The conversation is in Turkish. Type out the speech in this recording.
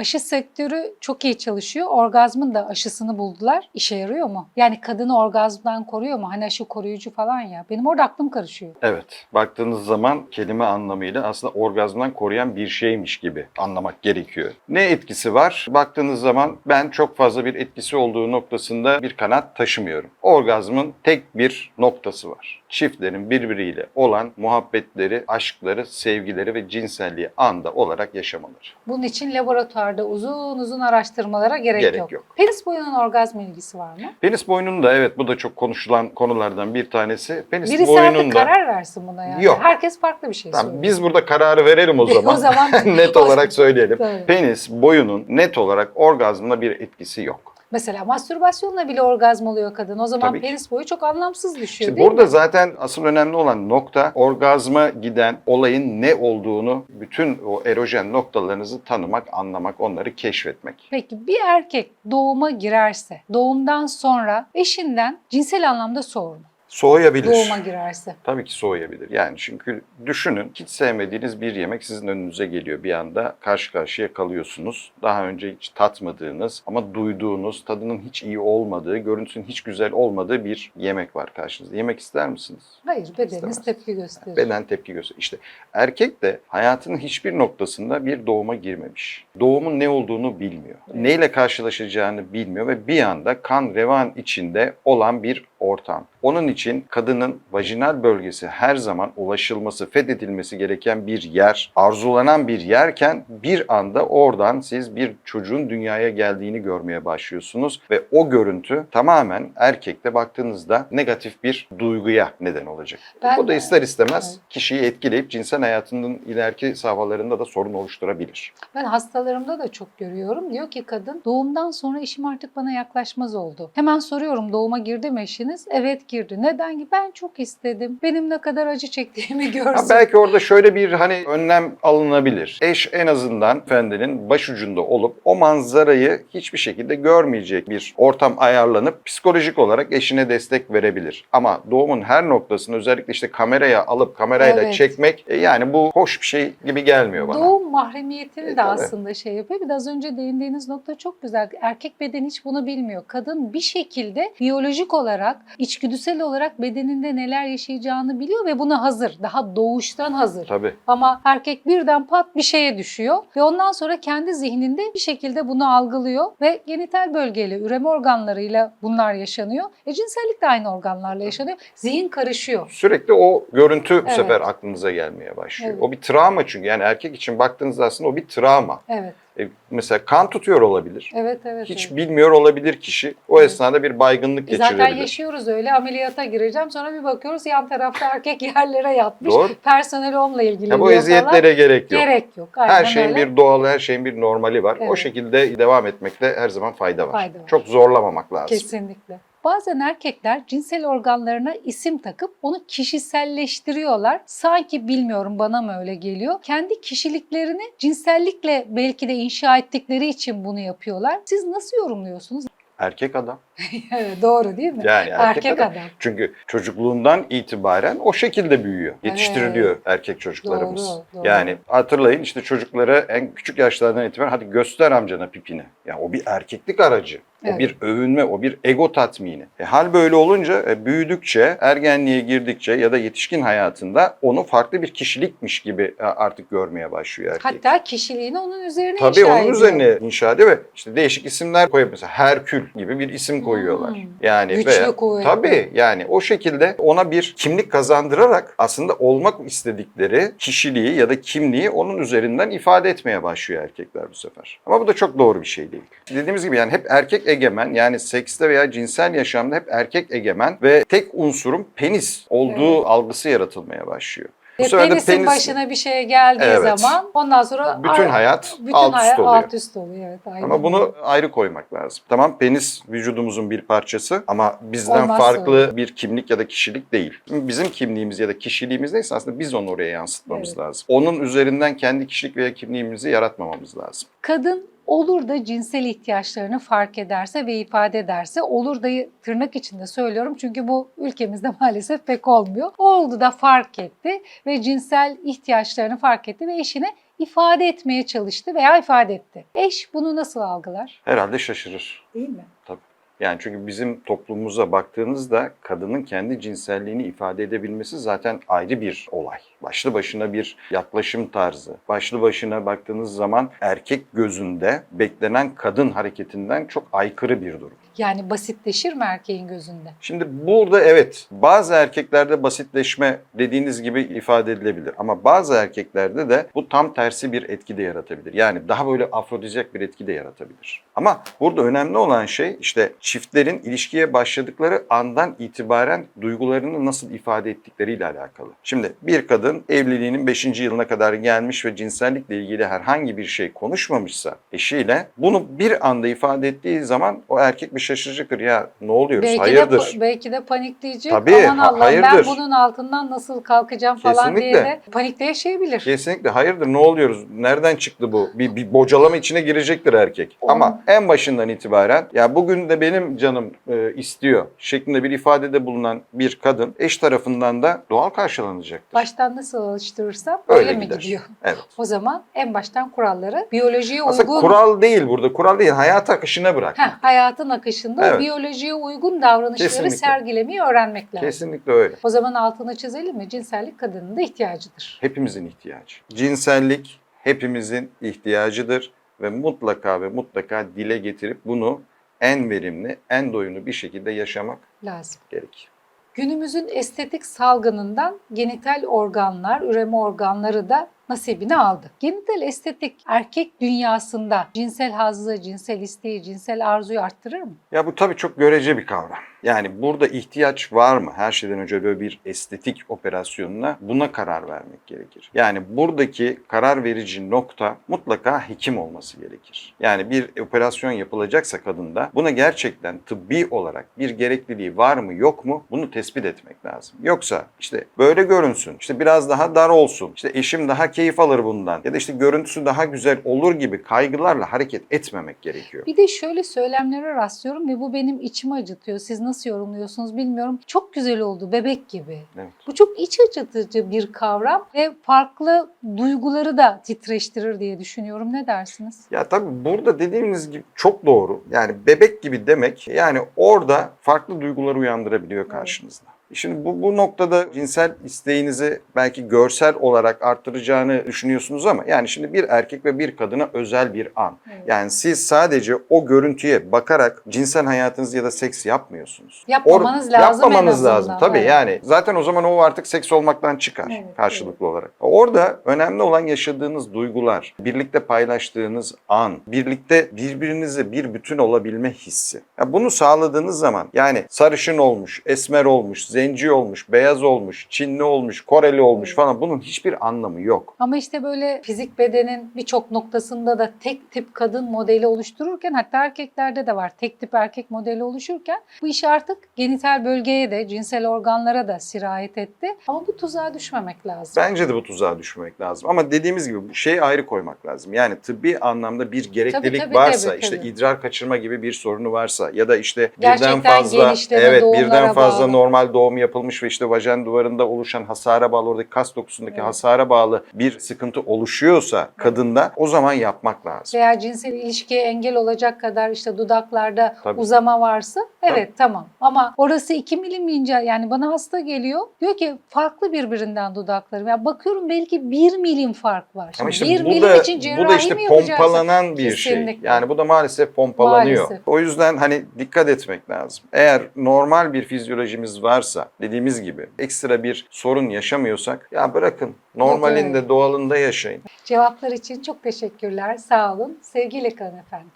Aşı sektörü çok iyi çalışıyor. Orgazmın da aşısını buldular. İşe yarıyor mu? Yani kadını orgazmdan koruyor mu? Hani aşı koruyucu falan ya. Benim orada aklım karışıyor. Evet. Baktığınız zaman kelime anlamıyla aslında orgazmdan koruyan bir şeymiş gibi anlamak gerekiyor. Ne etkisi var? Baktığınız zaman ben çok fazla bir etkisi olduğu noktasında bir kanat taşımıyorum. Orgazmın tek bir noktası var. Çiftlerin birbiriyle olan muhabbetleri, aşkları, sevgileri ve cinselliği anda olarak yaşamaları. Bunun için laboratuvarda uzun uzun araştırmalara gerek, Gerek yok. yok. Penis boyunun orgazm ilgisi var mı? Penis boynunda evet bu da çok konuşulan konulardan bir tanesi. Penis Birisi artık boynunda karar versin buna yani. Yok. Herkes farklı bir şey Tamam, söylüyor. biz burada kararı verelim o zaman. O zaman- net olarak söyleyelim. Tabii. Penis boyunun net olarak orgazmına bir etkisi yok. Mesela mastürbasyonla bile orgazm oluyor kadın. O zaman Tabii ki. penis boyu çok anlamsız düşüyor İşte değil burada mi? zaten asıl önemli olan nokta orgazma giden olayın ne olduğunu bütün o erojen noktalarınızı tanımak, anlamak, onları keşfetmek. Peki bir erkek doğuma girerse, doğumdan sonra eşinden cinsel anlamda soğur mu? Soğuyabilir. Doğuma girerse. Tabii ki soğuyabilir. Yani çünkü düşünün hiç sevmediğiniz bir yemek sizin önünüze geliyor. Bir anda karşı karşıya kalıyorsunuz. Daha önce hiç tatmadığınız ama duyduğunuz, tadının hiç iyi olmadığı, görüntüsünün hiç güzel olmadığı bir yemek var karşınızda. Yemek ister misiniz? Hayır bedeniniz İstemez. tepki gösterir. Beden tepki gösteriyor. İşte erkek de hayatının hiçbir noktasında bir doğuma girmemiş. Doğumun ne olduğunu bilmiyor. Neyle karşılaşacağını bilmiyor ve bir anda kan revan içinde olan bir ortam. Onun için kadının vajinal bölgesi her zaman ulaşılması, fethedilmesi gereken bir yer, arzulanan bir yerken bir anda oradan siz bir çocuğun dünyaya geldiğini görmeye başlıyorsunuz ve o görüntü tamamen erkekte baktığınızda negatif bir duyguya neden olacak. Ben- Bu da ister istemez Evet. kişiyi etkileyip cinsel hayatının ileriki safhalarında da sorun oluşturabilir. Ben hastalarımda da çok görüyorum. Diyor ki kadın doğumdan sonra eşim artık bana yaklaşmaz oldu. Hemen soruyorum doğuma girdi mi eşiniz? Evet girdi. Neden ki? Ben çok istedim. Benim ne kadar acı çektiğimi Ha, görsün. belki orada şöyle bir hani önlem alınabilir. Eş en azından efendinin başucunda olup o manzarayı hiçbir şekilde görmeyecek bir ortam ayarlanıp psikolojik olarak eşine destek verebilir. Ama doğumun her noktasını özellikle işte kameraya alıp kamerayla Evet. çekmek e, yani bu hoş bir şey gibi gelmiyor bana. Doğum mahremiyetini E, de tabii. aslında şey yapıyor. Bir de az önce değindiğiniz nokta çok güzel. Erkek beden hiç bunu bilmiyor. Kadın bir şekilde biyolojik olarak, içgüdüsel olarak bedeninde neler yaşayacağını biliyor ve buna hazır. Daha doğuştan hazır. Tabii. Ama erkek birden pat bir şeye düşüyor ve ondan sonra kendi zihninde bir şekilde bunu algılıyor ve genital bölgeyle, üreme organlarıyla bunlar yaşanıyor. E cinsellik de aynı organlarla yaşanıyor. Zihin karışıyor. Sürekli o görüntü bu Evet. sefer aklınıza gelmeye başlıyor. Evet. O bir travma çünkü yani erkek için baktığınızda aslında o bir travma. Evet, E, mesela kan tutuyor olabilir. evet, evet. Hiç evet. bilmiyor olabilir kişi. O Evet. esnada bir baygınlık E Zaten geçirebilir. yaşıyoruz öyle ameliyata gireceğim sonra bir bakıyoruz yan tarafta erkek yerlere yatmış. Doğru. Personel onunla ilgili Ya bu eziyetlere gerek yok. Gerek yok. Aynen her şeyin öyle. bir doğalı, her şeyin bir normali var. O Evet. şekilde devam etmekte her zaman fayda var. Fayda var. Çok zorlamamak lazım. Kesinlikle. Bazen erkekler cinsel organlarına isim takıp onu kişiselleştiriyorlar. Sanki bilmiyorum bana mı öyle geliyor. Kendi kişiliklerini cinsellikle belki de inşa ettikleri için bunu yapıyorlar. Siz nasıl yorumluyorsunuz? Erkek adam. Evet, doğru değil mi? Yani erkek, Erkek adam. adam. Çünkü çocukluğundan itibaren o şekilde büyüyor. Yetiştiriliyor erkek çocuklarımız. Doğru, doğru. Yani hatırlayın işte çocuklara en küçük yaşlardan itibaren hadi göster amcana pipini. Ya o bir erkeklik aracı. O Evet. bir övünme, o bir ego tatmini. E, hal böyle olunca e, büyüdükçe, ergenliğe girdikçe ya da yetişkin hayatında onu farklı bir kişilikmiş gibi e, artık görmeye başlıyor erkek. Hatta kişiliğini onun üzerine Tabii inşa onun ediyor. üzerine inşa ediyor ve işte değişik isimler koyuyor. Mesela Herkül gibi bir isim koyuyorlar. Hmm. Yani Güçlü, veya- kuvvetli. Tabii yani o şekilde ona bir kimlik kazandırarak aslında olmak istedikleri kişiliği ya da kimliği onun üzerinden ifade etmeye başlıyor erkekler bu sefer. Ama bu da çok doğru bir şey değil. Dediğimiz gibi yani hep erkek egemen yani sekste veya cinsel yaşamda hep erkek egemen ve tek unsurun penis olduğu Evet. algısı yaratılmaya başlıyor. Ve sefer de penisin penis- başına bir şey geldiği Evet. zaman ondan sonra Bütün ar- hayat bütün alt üst hayat oluyor. alt üst oluyor. Evet, aynen. Ama bunu ayrı koymak lazım. Tamam penis vücudumuzun bir parçası ama bizden Olmazsa farklı bir kimlik ya da kişilik değil. Bizim kimliğimiz ya da kişiliğimiz neyse aslında biz onu oraya yansıtmamız Evet. lazım. Onun üzerinden kendi kişilik veya kimliğimizi yaratmamamız lazım. Kadın olur da cinsel ihtiyaçlarını fark ederse ve ifade ederse olur da tırnak içinde söylüyorum çünkü bu ülkemizde maalesef pek olmuyor. Oldu da fark etti ve cinsel ihtiyaçlarını fark etti ve eşine ifade etmeye çalıştı veya ifade etti. Eş bunu nasıl algılar? Herhalde şaşırır. Değil mi? Yani çünkü bizim toplumumuza baktığınızda kadının kendi cinselliğini ifade edebilmesi zaten ayrı bir olay. Başlı başına bir yaklaşım tarzı. Başlı başına baktığınız zaman erkek gözünde beklenen kadın hareketinden çok aykırı bir durum. Yani basitleşir mi erkeğin gözünde? Şimdi burada evet bazı erkeklerde basitleşme dediğiniz gibi ifade edilebilir. Ama bazı erkeklerde de bu tam tersi bir etki de yaratabilir. Yani daha böyle afrodizyak bir etki de yaratabilir. Ama burada önemli olan şey işte çiftlerin ilişkiye başladıkları andan itibaren duygularını nasıl ifade ettikleriyle alakalı. Şimdi bir kadın evliliğinin 5. yılına kadar gelmiş ve cinsellikle ilgili herhangi bir şey konuşmamışsa eşiyle bunu bir anda ifade ettiği zaman o erkek bir şaşıracaktır. Ya ne oluyoruz? Belki Hayırdır? de belki de panikleyecek. Tabii, Aman ha- Allah'ım ben hayırdır? bunun altından nasıl kalkacağım falan diye Kesinlikle. de panikte yaşayabilir. Kesinlikle hayırdır ne oluyoruz? Nereden çıktı bu? Bir, bir bocalama içine girecektir erkek. Onun- Ama en başından itibaren ya bugün de benim canım e, istiyor şeklinde bir ifadede bulunan bir kadın eş tarafından da doğal karşılanacaktır. Baştan nasıl alıştırırsam Öyle öyle mi gider. gidiyor? Evet. O zaman en baştan kuralları biyolojiye Aslında uygun kural değil burada. Kural değil. Hayat akışına bırak. Heh, hayatın akışında Evet. biyolojiye uygun davranışları Kesinlikle. sergilemeyi öğrenmek lazım. Kesinlikle öyle. O zaman altını çizelim mi? Cinsellik kadının da ihtiyacıdır. Hepimizin ihtiyacı. Cinsellik hepimizin ihtiyacıdır ve mutlaka ve mutlaka dile getirip bunu en verimli, en doyumlu bir şekilde yaşamak Lazım. gerekir. Günümüzün estetik salgınından genital organlar, üreme organları da nasibini aldı. Genital estetik erkek dünyasında cinsel hazzı, cinsel isteği, cinsel arzuyu arttırır mı? Ya bu tabii çok görece bir kavram. Yani burada ihtiyaç var mı? Her şeyden önce böyle bir estetik operasyonuna buna karar vermek gerekir. Yani buradaki karar verici nokta mutlaka hekim olması gerekir. Yani bir operasyon yapılacaksa kadında buna gerçekten tıbbi olarak bir gerekliliği var mı yok mu bunu tespit etmek lazım. Yoksa işte böyle görünsün, işte biraz daha dar olsun, işte eşim daha keyif alır bundan ya da işte görüntüsü daha güzel olur gibi kaygılarla hareket etmemek gerekiyor. Bir de şöyle söylemlere rastlıyorum ve bu benim içimi acıtıyor. Siz nasıl yorumluyorsunuz bilmiyorum. Çok güzel oldu, bebek gibi. Evet. Bu çok iç acıtıcı bir kavram ve farklı duyguları da titreştirir diye düşünüyorum. Ne dersiniz? Ya tabii burada dediğiniz gibi çok doğru. Yani bebek gibi demek yani orada farklı duyguları uyandırabiliyor karşınızda. Şimdi bu, bu noktada cinsel isteğinizi belki görsel olarak arttıracağını düşünüyorsunuz ama yani şimdi bir erkek ve bir kadına özel bir an. Evet. Yani siz sadece o görüntüye bakarak cinsel hayatınızı ya da seks yapmıyorsunuz. Yapmamanız Or- lazım Yapmamanız lazım tabii evet. yani. Zaten o zaman o artık seks olmaktan çıkar Evet, karşılıklı olarak. Orada önemli olan yaşadığınız duygular, birlikte paylaştığınız an, birlikte birbirinize bir bütün olabilme hissi. Ya bunu sağladığınız zaman yani sarışın olmuş, esmer olmuş, zenci olmuş, beyaz olmuş, Çinli olmuş, Koreli olmuş falan bunun hiçbir anlamı yok. Ama işte böyle fizik bedenin birçok noktasında da tek tip kadın modeli oluştururken hatta erkeklerde de var tek tip erkek modeli oluşurken bu iş artık genital bölgeye de cinsel organlara da sirayet etti. Ama bu tuzağa düşmemek lazım. Bence de bu tuzağa düşmemek lazım. Ama dediğimiz gibi bu şeyi ayrı koymak lazım. Yani tıbbi anlamda bir gereklilik tabii, varsa, tabii, işte tabii. idrar kaçırma gibi bir sorunu varsa ya da işte Gerçekten birden fazla evet birden fazla bağlı. normal doğum yapılmış ve işte vajen duvarında oluşan hasara bağlı oradaki kas dokusundaki Evet. hasara bağlı bir sıkıntı oluşuyorsa kadında o zaman yapmak lazım. Veya cinsel ilişkiye engel olacak kadar işte dudaklarda Tabii. uzama varsa evet tamam. Ama orası 2 milim ince yani bana hasta geliyor diyor ki farklı birbirinden dudaklarım. Ya bakıyorum belki 1 milim fark var. Ama Şimdi işte 1 bu milim da, için cerrahi bu da işte mi pompalanan bir şey. Kesinlikle. Yani bu da maalesef pompalanıyor. Maalesef. O yüzden hani dikkat etmek lazım. Eğer normal bir fizyolojimiz varsa dediğimiz gibi ekstra bir sorun yaşamıyorsak ya bırakın normalinde doğalında yaşayın. Cevaplar için çok teşekkürler. Sağ olun. Sevgiyle kalın efendim.